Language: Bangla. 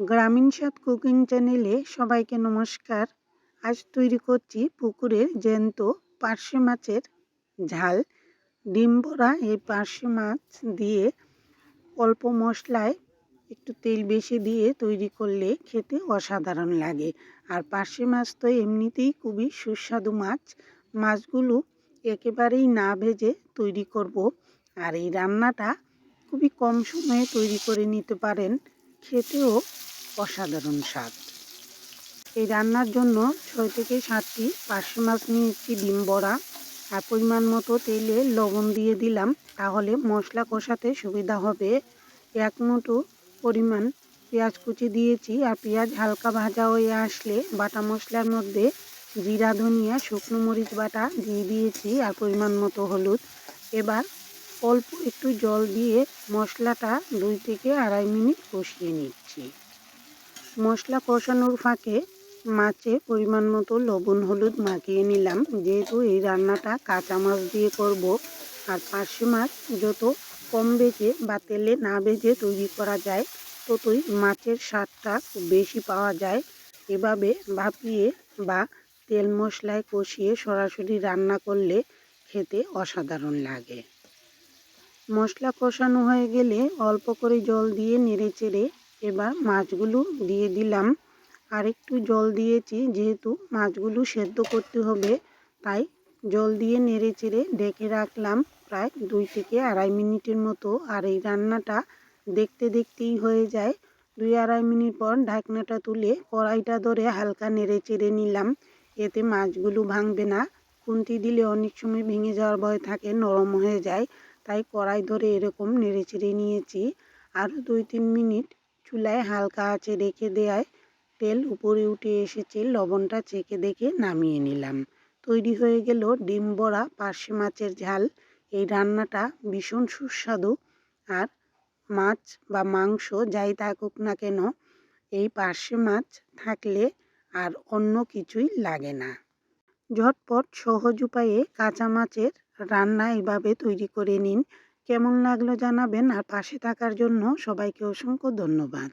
গ্রামীণ স্বাদ কুকিং চ্যানেলে সবাইকে নমস্কার। আজ তৈরি করছি পুকুরের জ্যান্ত পার্শে মাছের ঝাল। ডিম ভরা এই পার্শে মাছ দিয়ে অল্প মশলায় একটু তেল বেশি দিয়ে তৈরি করলে খেতে অসাধারণ লাগে। আর পার্শে মাছ তো এমনিতেই খুবই সুস্বাদু মাছ। মাছগুলো একেবারেই না ভেজে তৈরি করব। আর এই রান্নাটা খুবই কম সময়ে তৈরি করে নিতে পারেন। খেতেও অসাধারণ স্বাদ। এই রান্নার জন্য ছয় থেকে সাতটি পার্শে মাছ নিয়েছি ডিম বড়া। আর পরিমাণ মতো তেলে লবণ দিয়ে দিলাম, তাহলে মশলা কষাতে সুবিধা হবে। এক মুঠো পরিমাণ পেঁয়াজ কুচি দিয়েছি, আর পেঁয়াজ হালকা ভাজা হয়ে আসলে বাটা মশলার মধ্যে জিরা, ধনিয়া, শুকনো মরিচ বাটা দিয়ে দিয়েছি, আর পরিমাণ মতো হলুদ। এবার অল্প একটু জল দিয়ে মশলাটা দুই থেকে আড়াই মিনিট কষিয়ে নিচ্ছি। মশলা কষানোর ফাঁকে মাছে পরিমাণ মতো লবণ, হলুদ মাখিয়ে নিলাম। যেহেতু এই রান্নাটা কাঁচা মাছ দিয়ে করব, আর পার্শে মাছ যত কম বেজে বা তেলে না বেজে তৈরি করা যায়, ততই মাছের স্বাদটা খুব বেশি পাওয়া যায়। এভাবে ভাপিয়ে বা তেল মশলায় কষিয়ে সরাসরি রান্না করলে খেতে অসাধারণ লাগে। মশলা কষানো হয়ে গেলে অল্প করে জল দিয়ে নেড়ে চেড়ে এবার মাছগুলো দিয়ে দিলাম। আর একটু জল দিয়েছি, যেহেতু মাছগুলো সেদ্ধ করতে হবে, তাই জল দিয়ে নেড়ে চেড়ে ডেকে রাখলাম প্রায় দুই থেকে আড়াই মিনিটের মতো। আর এই রান্নাটা দেখতে দেখতেই হয়ে যায়। দুই আড়াই মিনিট পর ঢাকনাটা তুলে কড়াইটা ধরে হালকা নেড়ে চেড়ে নিলাম। এতে মাছগুলো ভাঙবে না। খুন্তি দিলে অনেক সময় ভেঙে যাওয়ার ভয় থাকে, নরম হয়ে যায়। তাই কড়াই ধরে এরকম নেড়ে চেড়ে নিয়েছি। আরও দুই তিন মিনিট চুলায় হালকা আঁচে রেখে দেওয়ায় তেল উপরে উঠে এসেছে, লবণটা চেখে দেখে নামিয়ে নিলাম। তৈরি হয়ে গেল ডিম বড়া, পার্শে মাছের ঝাল। এই রান্নাটা ভীষণ সুস্বাদু। আর মাছ বা মাংস যাই থাকুক না কেন, এই পার্শে মাছ থাকলে আর অন্য কিছুই লাগে না। ঝটপট সহজ উপায়ে কাঁচা মাছের রান্না এভাবে তৈরি করে নিন। কেমন লাগল জানাবেন আর পাশে থাকার জন্য সবাইকে অসংখ্য ধন্যবাদ।